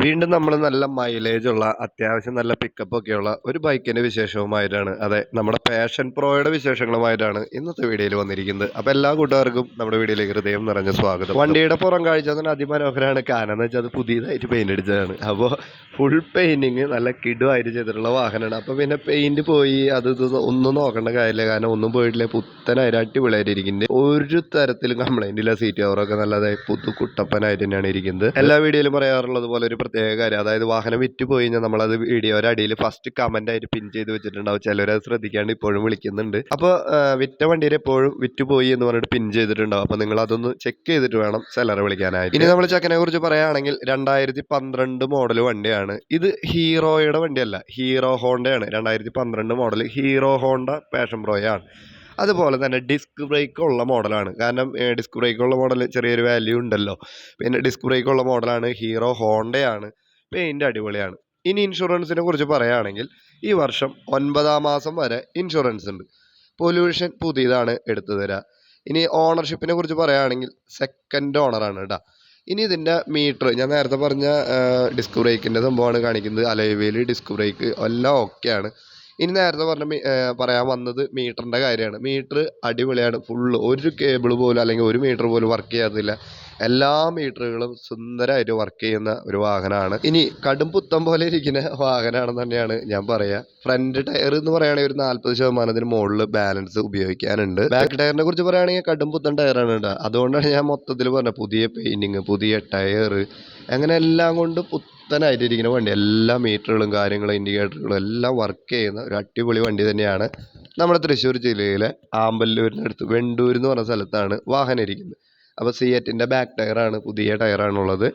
വീണ്ടും നമ്മൾ നല്ല മൈലേജ് ഉള്ള അത്യാവശ്യം നല്ല പിക്കപ്പ് ഒക്കെയുള്ള ഒരു ബൈക്കിന്റെ വിശേഷവുമായിട്ടാണ് അതെ നമ്മുടെ പാഷൻ പ്രോയുടെ വിശേഷങ്ങളുമായിട്ടാണ് ഇന്നത്തെ വീഡിയോയിൽ വന്നിരിക്കുന്നത്. അപ്പോൾ എല്ലാ കൂട്ടുകാർക്കും നമ്മുടെ വീഡിയോയിലേക്ക് ഹൃദയം നിറഞ്ഞ സ്വാഗതം. വണ്ടിയുടെ പുറം കാഴ്ച തന്നെ അതിമനോഹരമാണ്. കാരണം എന്ന് വെച്ചാൽ അത് പുതിയതായിട്ട് പെയിന്റ് അടിച്ചതാണ്. അപ്പോൾ ഫുൾ പെയിന്റിങ് നല്ല കിടുവായിട്ട് ചെയ്തിട്ടുള്ള വാഹനമാണ്. അപ്പോൾ പിന്നെ പെയിന്റ് പോയി അത് ഒന്നും നോക്കേണ്ട കാര്യമില്ല. കാരണം ഒന്നും പോയിട്ടില്ല. പുത്തനായിട്ട് അടിപൊളിയായിട്ട് ഒരു തരത്തിലും കംപ്ലൈന്റ് ഇല്ല. സീറ്റ് കവറൊക്കെ നല്ലതായി പുതു കുട്ടപ്പനായിട്ട് തന്നെയാണ് ഇരിക്കുന്നത്. എല്ലാ വീഡിയോയിലും പറയാറുള്ളത് പോലെ ഒരു പ്രത്യേക കാര്യം. അതായത് വാഹനം വിറ്റ് പോയി കഴിഞ്ഞാൽ നമ്മളത് വീഡിയോയുടെ അടിയിൽ ഫസ്റ്റ് കമന്റ് ആയിട്ട് പിൻ ചെയ്ത് വെച്ചിട്ടുണ്ടാവും. ചിലരത് ശ്രദ്ധിക്കാണ്ട് ഇപ്പോഴും വിളിക്കുന്നുണ്ട്. അപ്പോൾ വിറ്റ വണ്ടിയിൽ എപ്പോഴും വിറ്റ് പോയി എന്ന് പറഞ്ഞിട്ട് പിൻ ചെയ്തിട്ടുണ്ടാവും. അപ്പോൾ നിങ്ങൾ അതൊന്ന് ചെക്ക് ചെയ്തിട്ട് വേണം സെല്ലറെ വിളിക്കാനായിട്ട്. ഇനി നമ്മൾ ചെക്കനെ കുറിച്ച് പറയുകയാണെങ്കിൽ രണ്ടായിരത്തി പന്ത്രണ്ട് മോഡൽ വണ്ടിയാണ്. ഇത് ഹീറോയുടെ വണ്ടിയല്ല ഹീറോ ഹോണ്ടയാണ്. രണ്ടായിരത്തി പന്ത്രണ്ട് മോഡൽ ഹീറോ ഹോണ്ട പാഷൻ പ്രോയാണ് അതുപോലെ തന്നെ ഡിസ്ക് ബ്രേക്ക് ഉള്ള മോഡലാണ് കാരണം ഡിസ്ക് ബ്രേക്ക് ഉള്ള മോഡൽ ചെറിയൊരു വാല്യൂ ഉണ്ടല്ലോ. പിന്നെ ഡിസ്ക് ബ്രേക്ക് ഉള്ള മോഡലാണ് ഹീറോ ഹോണ്ടയാണ് പെയിന്റ് അടിപൊളിയാണ്. ഇനി ഇൻഷുറൻസിനെ കുറിച്ച് പറയുകയാണെങ്കിൽ ഈ വർഷം ഒൻപതാം മാസം വരെ ഇൻഷുറൻസ് ഉണ്ട്. പൊല്യൂഷൻ പുതിയതാണ് എടുത്തു തരിക ഇനി ഓണർഷിപ്പിനെ കുറിച്ച് പറയുകയാണെങ്കിൽ സെക്കൻഡ് ഓണറാണ് കേട്ടോ ഇനി ഇതിന്റെ മീറ്റർ ഞാൻ നേരത്തെ പറഞ്ഞ ഡിസ്ക് ബ്രേക്കിന്റെ സംഭവമാണ് കാണിക്കുന്നത്. അലൈവേലി ഡിസ്ക് ബ്രേക്ക് എല്ലാം ഓക്കെയാണ് ഇനി നേരത്തെ പറഞ്ഞ പറയാൻ വന്നത് മീറ്ററിന്റെ കാര്യമാണ്. മീറ്റർ അടിപൊളിയാണ്. ഫുള്ള് ഒരു കേബിൾ പോലും അല്ലെങ്കിൽ ഒരു മീറ്റർ പോലും വർക്ക് ചെയ്യാത്തില്ല എല്ലാ മീറ്ററുകളും സുന്ദരമായിട്ട് വർക്ക് ചെയ്യുന്ന ഒരു വാഹനമാണ്. ഇനി കടും പുത്തം പോലെ ഇരിക്കുന്ന വാഹനമാണെന്ന് തന്നെയാണ് ഞാൻ പറയുക ഫ്രണ്ട് ടയർ എന്ന് പറയുകയാണെങ്കിൽ ഒരു നാൽപ്പത് ശതമാനത്തിന് മുകളിൽ ബാലൻസ് ഉപയോഗിക്കാനുണ്ട്. ബാക്ക് ടയറിനെ കുറിച്ച് പറയുകയാണെങ്കിൽ കടും പുത്തൻ ടയറാണ് കേട്ടോ. അതുകൊണ്ടാണ് ഞാൻ മൊത്തത്തിൽ പറഞ്ഞത്. പുതിയ പെയിന്റിങ് പുതിയ ടയർ അങ്ങനെ എല്ലാം കൊണ്ട് പുത്തനായിട്ടിരിക്കുന്ന വണ്ടി. എല്ലാ മീറ്ററുകളും കാര്യങ്ങളും ഇൻഡിക്കേറ്ററുകളും എല്ലാം വർക്ക് ചെയ്യുന്ന ഒരു അടിപൊളി വണ്ടി തന്നെയാണ് നമ്മുടെ തൃശ്ശൂർ ജില്ലയിലെ ആമ്പല്ലൂരിനടുത്ത് വെണ്ടൂർ എന്ന് പറഞ്ഞ സ്ഥലത്താണ് വാഹനം ഇരിക്കുന്നത്. അപ്പോൾ സിയറ്റിന്റെ ബാക്ക് ടയറാണ് പുതിയ ടയറാണുള്ളത്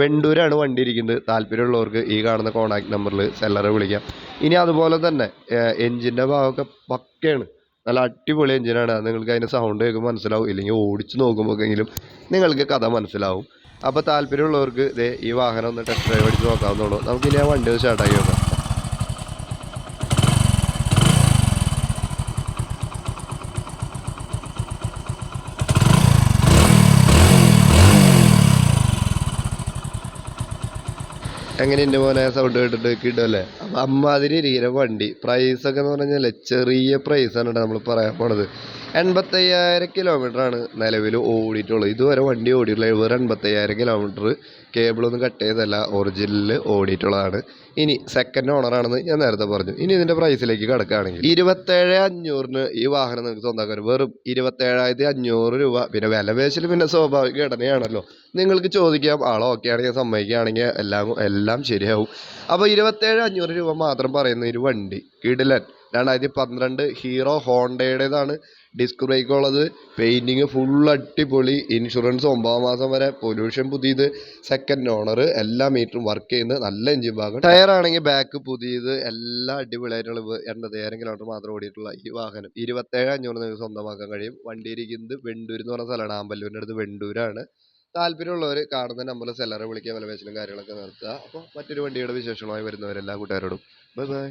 വെണ്ടൂരാണ് വണ്ടി ഇരിക്കുന്നത്. താല്പര്യമുള്ളവർക്ക് ഈ കാണുന്ന കോൺടാക്ട് നമ്പറിൽ സെല്ലറെ വിളിക്കാം. ഇനി അതുപോലെ തന്നെ എൻജിന്റെ ഭാഗമൊക്കെ പക്കയാണ്. നല്ല അടിപൊളി എഞ്ചിനാണ് നിങ്ങൾക്ക് അതിന്റെ സൗണ്ട് കേൾക്കുമ്പോൾ മനസ്സിലാവും. ഇല്ലെങ്കിൽ ഓടിച്ച് നോക്കുമ്പോഴെങ്കിലും നിങ്ങൾക്ക് കഥ മനസ്സിലാവും. അപ്പോൾ താല്പര്യമുള്ളവർക്ക് ഇതേ ഈ വാഹനം ഒന്ന് ടെസ്റ്റ് ഡ്രൈവ് അടിച്ച് നോക്കാവുന്നുള്ളൂ നമുക്കിനി ആ വണ്ടി ഒന്ന് സ്റ്റാർട്ടാക്കി നോക്കാം. എങ്ങനെയുണ്ട് മോനെ സൗണ്ട് കേട്ടിട്ട് കിട്ടുമല്ലേ അപ്പം അമ്മാതിരി ഇരിക്കുന്ന വണ്ടി. പ്രൈസൊക്കെ എന്ന് പറഞ്ഞാൽ ചെറിയ പ്രൈസ് കേട്ടോ നമ്മൾ പറയാൻ പോണത്. എൺപത്തയ്യായിരം കിലോമീറ്ററാണ് നിലവിൽ ഓടിയിട്ടുള്ളത്. ഇതുവരെ വണ്ടി ഓടിയിട്ടുള്ളത് വെറും എൺപത്തയ്യായിരം കിലോമീറ്റർ കേബിളൊന്നും കട്ട് ചെയ്തല്ല ഒറിജിനലിൽ ഓടിയിട്ടുള്ളതാണ്. ഇനി സെക്കൻഡ് ഓണറാണെന്ന് ഞാൻ നേരത്തെ പറഞ്ഞു. ഇനി ഇതിന്റെ പ്രൈസിലേക്ക് കിടക്കുകയാണെങ്കിൽ ഇരുപത്തേഴ് അഞ്ഞൂറിന് ഈ വാഹനം നിങ്ങൾക്ക് സ്വന്തമാക്കാൻ വെറും ഇരുപത്തേഴായിരത്തി അഞ്ഞൂറ് രൂപ. പിന്നെ വില പേശൽ പിന്നെ സ്വാഭാവിക ഘടനയാണല്ലോ. നിങ്ങൾക്ക് ചോദിക്കാം ആളോ ഓക്കെ ആണെങ്കിൽ സമ്മതിക്കുകയാണെങ്കിൽ എല്ലാം എല്ലാം ശരിയാവും. അപ്പോൾ ഇരുപത്തേഴ് അഞ്ഞൂറ് രൂപ മാത്രം പറയുന്ന ഒരു വണ്ടി കിടിലൻ. രണ്ടായിരത്തി പന്ത്രണ്ട് ഹീറോ ഹോണ്ടയുടേതാണ് ഡിസ്ക് ബ്രേക്ക് ഉള്ളത് പെയിന്റിങ് ഫുൾ അടിപൊളി. ഇൻഷുറൻസ് ഒമ്പതാം മാസം വരെ പൊല്യൂഷൻ പുതിയത്. സെക്കൻഡ് ഓണർ എല്ലാ മീറ്ററും വർക്ക് ചെയ്യുന്നത് നല്ല എഞ്ചിൻ ഭാഗം ടയർ ആണെങ്കിൽ ബാക്ക് പുതിയത്. എല്ലാ അടിപൊളിയായിട്ടുള്ള എൺപത്തയ്യായിരം കിലോമീറ്റർ മാത്രം ഓടിയിട്ടുള്ള ഈ വാഹനം. ഇരുപത്തേഴ് അഞ്ഞൂറ് നിങ്ങൾക്ക് സ്വന്തമാക്കാൻ കഴിയും. വണ്ടി ഇരിക്കുന്നത് വെണ്ടൂർ എന്ന് പറഞ്ഞ സ്ഥലമാണ്. ആമ്പല്ലൂരിന്റെ അടുത്ത് വെണ്ടൂരാണ്. താല്പര്യമുള്ളവർ കാണുന്ന നമ്പറിൽ സെല്ലറെ വിളിക്കുക വിലപേശലും കാര്യങ്ങളൊക്കെ നിർത്തുക അപ്പോൾ മറ്റൊരു വണ്ടിയുടെ വിശേഷമായി വരുന്നവരെല്ലാ കൂട്ടുകാരോടും. Bye bye